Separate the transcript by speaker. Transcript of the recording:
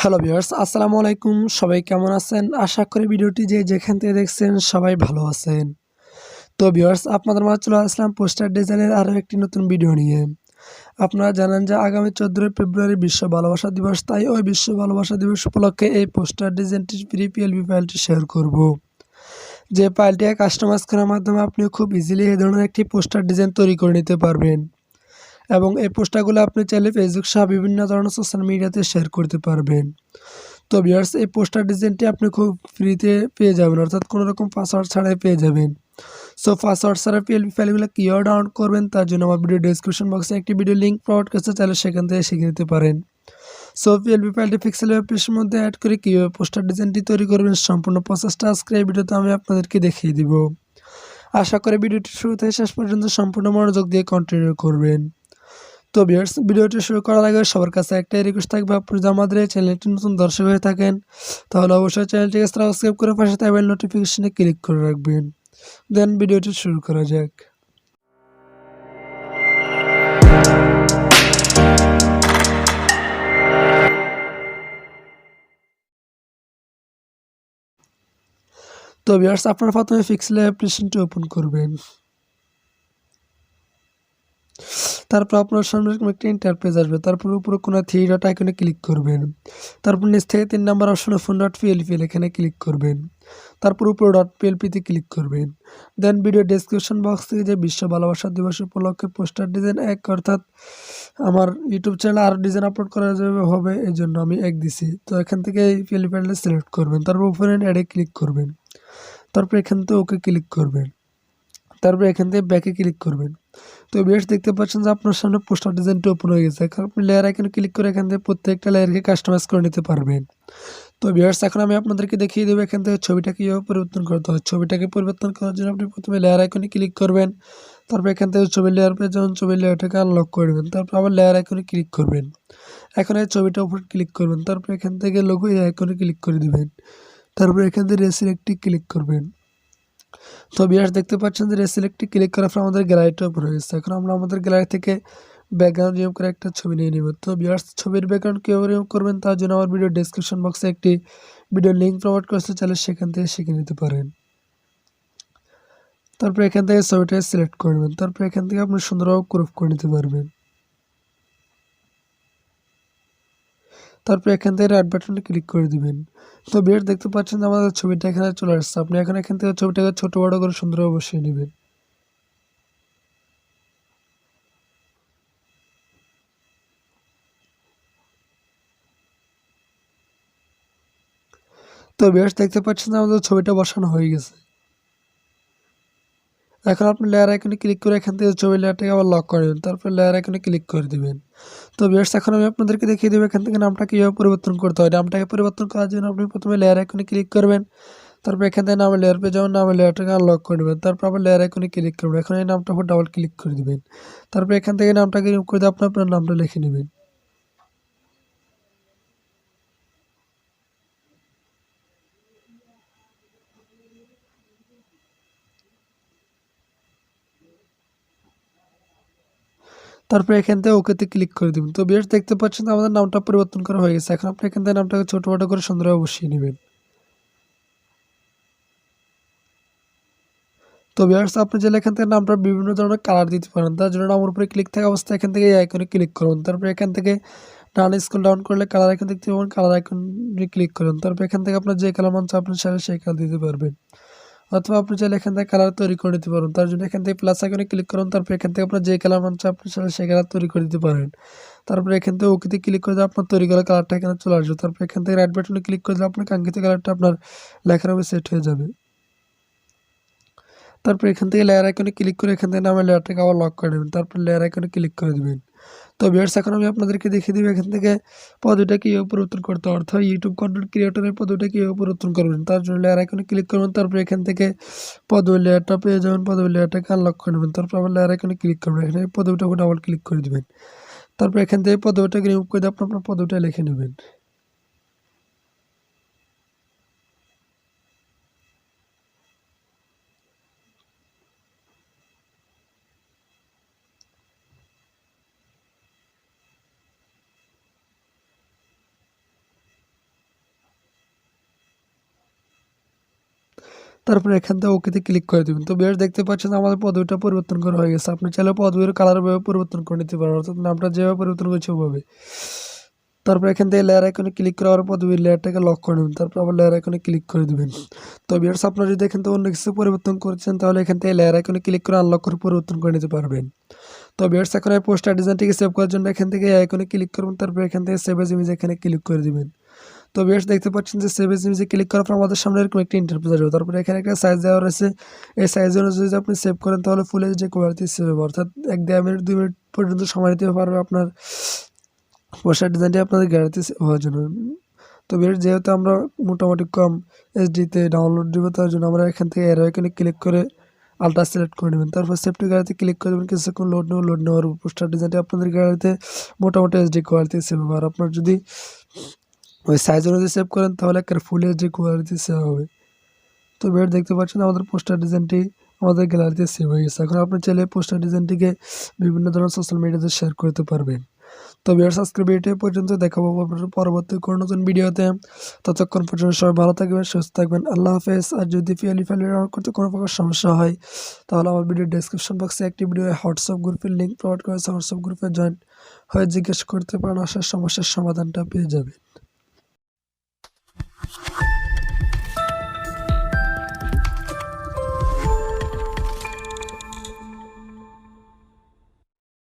Speaker 1: Hello viewers আসসালামু আলাইকুম। সবাই কেমন আছেন? আশা করি ভিডিওটি যে যেখান থেকে দেখছেন সবাই ভালো আছেন। তো ভিউয়ার্স আপনাদের মাঝে চলে আসলাম পোস্টার ডিজাইনের আরও একটি নতুন ভিডিও নিয়ে। আপনারা জানেন যে আগামী চোদ্দোই ফেব্রুয়ারি বিশ্ব ভালোবাসা দিবস, তাই ওই বিশ্ব ভালোবাসা দিবস উপলক্ষে এই পোস্টার ডিজাইনটি ফ্রি পিএলবি ফাইলটি শেয়ার করব। যে ফাইলটি কাস্টমাইজ করার মাধ্যমে আপনি খুব ইজিলি এই ধরনের একটি পোস্টার ডিজাইন তৈরি করে নিতে পারবেন। এবং এই পোস্টারগুলো আপনি চাইলে ফেসবুক সহ বিভিন্ন ধরনের সোশ্যাল মিডিয়াতে শেয়ার করতে পারবেন। তো ভিউয়ার্স এই পোস্টার ডিজাইনটি আপনি খুব ফ্রিতে পেয়ে যাবেন, অর্থাৎ কোনো রকম পাসওয়ার্ড ছাড়াই পেয়ে যাবেন। সো পাসওয়ার্ড ছাড়া পিএলপি ফাইলগুলো কীভাবে ডাউনলোড করবেন, তার জন্য আমার ভিডিও ডিসক্রিপশন বক্সে একটি ভিডিও লিঙ্ক প্রোভাইড করছে, চাইলে সেখান থেকে শিখে নিতে পারেন। সো পিএলপি ফাইলটি পিক্সেল ওয়েবপেজের মধ্যে অ্যাড করে কীভাবে পোস্টার ডিজাইনটি তৈরি করবেন সম্পূর্ণ প্রসেসটা আজকে এই ভিডিওতে আমি আপনাদেরকে দেখিয়ে দিব। আশা করি ভিডিওটি শুরু থেকে শেষ পর্যন্ত সম্পূর্ণ মনোযোগ দিয়ে কন্টিনিউ করবেন। তো ভিউয়ার্স ভিডিওটি শুরু করার আগে সবার কাছে একটাই রিকোয়েস্ট থাকবে, আপনি যদি আমাদের এই চ্যানেলটি নতুন দর্শক হয়ে থাকেন, তাহলে অবশ্যই চ্যানেলটিকে সাবস্ক্রাইব করে পাশে থাকবেন নোটিফিকেশনে ক্লিক করে রাখবেন। দেন ভিডিওটি শুরু করা যাক। তো ভিউয়ার্স আপনারা প্রথমে পিক্সেল অ্যাপ্লিকেশনটি ওপেন করবেন। তারপর আপনার সামনে এরকম একটা ইন্টারপেজ আসবে। তারপর উপরে কোনো থ্রি ডট আইকনে ক্লিক করবেন। তারপর নিচ থেকে তিন নাম্বার অপশনে ফোন ডট পিএলপি এখানে ক্লিক করবেন। তারপর উপরে ডট পিএলপিতে ক্লিক করবেন। দেন ভিডিও ডেসক্রিপশন বক্স থেকে যে বিশ্ব ভালোবাসা দিবস উপলক্ষে পোস্টার ডিজাইন এক, অর্থাৎ আমার ইউটিউব চ্যানেলে আরও ডিজাইন আপলোড করা যাবে, হবে এই জন্য আমি এক দিছি। তো এখান থেকে এই পিএলপি সিলেক্ট করবেন। তারপর উপরে অ্যাডে ক্লিক করবেন। তারপর এখান থেকে ওকে ক্লিক করবেন। তারপর এখান থেকে ব্যাকে ক্লিক করবেন। তো বেশ দেখতে পাচ্ছেন যে আপনার সামনে পোস্টার ডিজাইনটা ওপেন হয়ে গেছে। এখন আপনি লেয়ার এখানে ক্লিক করে এখান থেকে প্রত্যেকটা লেয়ারকে কাস্টমাইজ করে নিতে পারবেন। তো বিয়ার্স এখন আমি আপনাদেরকে দেখিয়ে দেবো এখান থেকে ছবিটা কীভাবে পরিবর্তন করতে হয়। ছবিটাকে পরিবর্তন করার জন্য আপনি প্রথমে লেয়ার আইকনে ক্লিক করবেন। তারপর এখান থেকে ছবির লেয়ার পেয়ে যখন ছবির লেয়ারটাকে আনলক করবেন তারপর আবার লেয়ার আইকনে ক্লিক করবেন। এখন এই ছবিটার উপর ক্লিক করবেন। তারপর এখান থেকে লোগো এই আইকনে ক্লিক করে দিবেন। তারপর এখান থেকে রেসির একটি ক্লিক করবেন। তো বিয়ার্স দেখতে পাচ্ছেন যে রেসিলেক্টে ক্লিক করার পর আমাদের গ্যালারিটা ওপেন হয়ে গেছে। এখন আমরা আমাদের গ্যালারি থেকে ব্যাকগ্রাউন্ড রিমুভ করে একটা ছবি নিয়ে নেব। তো বিয়ার্স ছবির ব্যাকগ্রাউন্ড কীভাবে রিমুভ করবেন তার জন্য আমার ভিডিও ডিসক্রিপশন বক্সে একটি ভিডিও লিঙ্ক প্রোভাইড করতে চাইলে সেখান থেকে শিখে নিতে পারেন। তারপর এখান থেকে ছবিটা সিলেক্ট করবেন তারপর এখান থেকে আপনি সুন্দরভাবে ক্রুপ করে নিতে পারবেন। তারপর এখান থেকে রাইট বাটনে ক্লিক করে দিবেন। তো বিয়ার দেখতে পাচ্ছেন আমাদের ছবিটা এখানে চলে আসছে। আপনি এখন এখান থেকে ছবিটাকে ছোট বড় করে সুন্দরভাবে বসিয়ে নেবেন। তো বেশ, দেখতে পাচ্ছেন আমাদের ছবিটা বসানো হয়ে গেছে। এখন আপনি লেয়ার আইকনে ক্লিক করে এখান থেকে ছবি লেয়ারটাকে আবার লক করে দেবেন। তারপর লেয়ার আইকনে ক্লিক করে দিবেন। তো বেশ এখন আমি আপনাদেরকে দেখিয়ে দেবো এখান থেকে নামটা কীভাবে পরিবর্তন করতে হয়। নামটাকে পরিবর্তন করার জন্য আপনি প্রথমে লেয়ার আইকনে ক্লিক করবেন। তারপর এখান থেকে নামে লেয়ার পেয়ে যাবেন, নামের লেয়ারটাকে আনলক করে দেবেন। তারপর আবার লেয়ার আইকনে ক্লিক করবেন। এখন এই নামটা ডাবল ক্লিক করে দেবেন। তারপর এখান থেকে নামটাকে রিমুভ করে দিয়ে আপনি আপনার নামটা লিখে নেবেন। তারপর এখান থেকে ওকেতে ক্লিক করে দেবেন। তো বেশ দেখতে পাচ্ছেন আমাদের নামটা পরিবর্তন করা হয়ে গেছে। এখন আপনি এখান থেকে নামটাকে ছোটো বড়ো করে সুন্দরভাবে বসিয়ে নেবেন। তো বিয়ার্স আপনি চাইলে এখান থেকে নামটা বিভিন্ন ধরনের কালার দিতে পারেন। তার জন্য নামের উপরে ক্লিক থাকা অবস্থায় এখান থেকে এই আইকনে ক্লিক করুন। তারপর এখান থেকে ডান স্কুল ডাউন করলে কালার আইকন দেখতে পাবেন। কালার আইকনে ক্লিক করুন। তারপর এখান থেকে আপনার যে কালার মন আপনি সেই কালার দিতে পারবেন। অথবা আপনি চাইলে এখান থেকে কালার তৈরি করে দিতে পারেন। তার জন্য এখান থেকে প্লাস আইকনে ক্লিক করুন, তারপর এখান থেকে আপনার যে কালার মন আপনি চাইলে সেই কালার তৈরি করে দিতে পারেন। তারপরে এখান থেকে ওকেতে ক্লিক করে দিলে আপনার তৈরি করা কালারটা এখানে চলে আসবে। তারপর এখান থেকে রাইট বাটনে ক্লিক করে দিলে আপনার কাঙ্ক্ষিত কালারটা আপনার লেখার হবে সেট হয়ে যাবে। তারপর এখান থেকে লেয়ার আইকনে ক্লিক করে এখান থেকে নামের লেয়ারটাকে আবার লক করে দেবেন তারপর লেয়ার আইকনে ক্লিক করে দেবেন। তো ভিউয়ার্স এখন আমি আপনাদেরকে দেখিয়ে দিব এখান থেকে পদটা কীভাবে পরিবর্তন করতে অর্থাৎ ইউটিউব কন্টেন্ট ক্রিয়েটরের পদটা কীভাবে পরিবর্তন করবেন, তার জন্য লেয়ার আইকনে ক্লিক করবেন, তারপর এখান থেকে পদবি লেয়ারটা পেয়ে যাবেন পদবি লেয়ারটাকে আনলক করে নেবেন, তারপর আবার লেয়ার আইকনে ক্লিক করবেন, এখানে পদবিটা ডাবল ক্লিক করে দেবেন। তারপর এখান থেকে পদবিটাকে রিমুভ করে দিয়ে আপনার পদবিটা লিখে নেবেন। তারপরে এখান থেকে ওকেতে ক্লিক করে দেবেন। তো বেশ দেখতে পাচ্ছেন আমাদের পদবিটা পরিবর্তন করা হয়ে গেছে। আপনি চাইলে পদবির কালার ভাবে পরিবর্তন করে নিতে পারেন, অর্থাৎ নামটা যেভাবে পরিবর্তন করছে ওভাবে। তারপর এখান থেকে লেয়ার আইকনে ক্লিক করার পর দুই লেয়ারটাকে লক করে নেবেন, তারপর আবার লেয়ার আইকনে ক্লিক করে দেবেন। তো বিয়ার্স, আপনারা যদি এখান থেকে অন্য কিছু পরিবর্তন করছেন, তাহলে এখান থেকে লেয়ার আইকনে ক্লিক করে আনলক করে পরিবর্তন করে নিতে পারবেন। তো বিয়ার্স, এখন এই পোস্টার ডিজাইনটিকে সেভ করার জন্য এখান থেকে আইকনে ক্লিক করবেন তারপর এখান থেকে সেভ এজ ইমেজ এখানে ক্লিক করে দিবেন। তো বিয়ার্স দেখতে পাচ্ছেন যে সেভ এজ ইমেজে ক্লিক করার পর আমাদের সামনে এরকম একটি ইন্টারফেস আসবে। তারপরে এখানে একটা সাইজ দেওয়া রয়েছে। এই সাইজ অনুযায়ী যদি আপনি সেভ করেন, তাহলে ফুল এইচডি কোয়ালিটি সেভ হবে। অর্থাৎ এক দেড় মিনিট দুই মিনিট পর্যন্ত সময় দিতে পারবে আপনার পোস্টার ডিজাইনটি আপনাদের গ্যালারিতে সেভ হওয়ার জন্য। তো বেশ যেহেতু আমরা মোটামুটি কম এইচডিতে ডাউনলোড দেবো, তার জন্য আমরা এখান থেকে এর এখানে ক্লিক করে আলট্রা সিলেক্ট করে নেবেন। তারপর সেফটি গ্যালারিতে ক্লিক করে দেবেন। কিছুক্ষণ লোড নেব লোড নেওয়ার পোস্টার ডিজাইনটি আপনাদের গ্যালারিতে মোটামুটি এইচডি কোয়ালিটি সেভ হবে। আর আপনার যদি ওই সাইজ অনুযায়ী সেভ করেন, তাহলে একটা ফুল এইচডি কোয়ালিটি সেভ হবে। তো বেড দেখতে পাচ্ছেন আমাদের পোস্টার ডিজাইনটি আমাদের গ্যালারিতে সেভ হয়ে গেছে। এখন আপনি চাইলে পোস্টার ডিজাইনটিকে বিভিন্ন ধরনের সোশ্যাল মিডিয়াতে শেয়ার করতে পারবেন। তো বিয়ার্স আজকের ভিডিও পর্যন্ত দেখাবো। আপনার পরবর্তী কোনো নতুন ভিডিওতে ততক্ষণ পর্যন্ত সবাই ভালো থাকবেন, সুস্থ থাকবেন। আল্লাহ হাফেজ। আর যদি ফিয়ালি ফেলি করতে কোনো প্রকার সমস্যা হয়, তাহলে আমার ভিডিও ডেসক্রিপশন বক্সে একটি ভিডিও হোয়াটসঅ্যাপ গ্রুপের লিঙ্ক প্রোভাইড করেছে হোয়াটসঅ্যাপ গ্রুপে জয়েন হয়ে জিজ্ঞেস করতে পারেন আসার সমস্যার সমাধানটা পেয়ে যাবেন।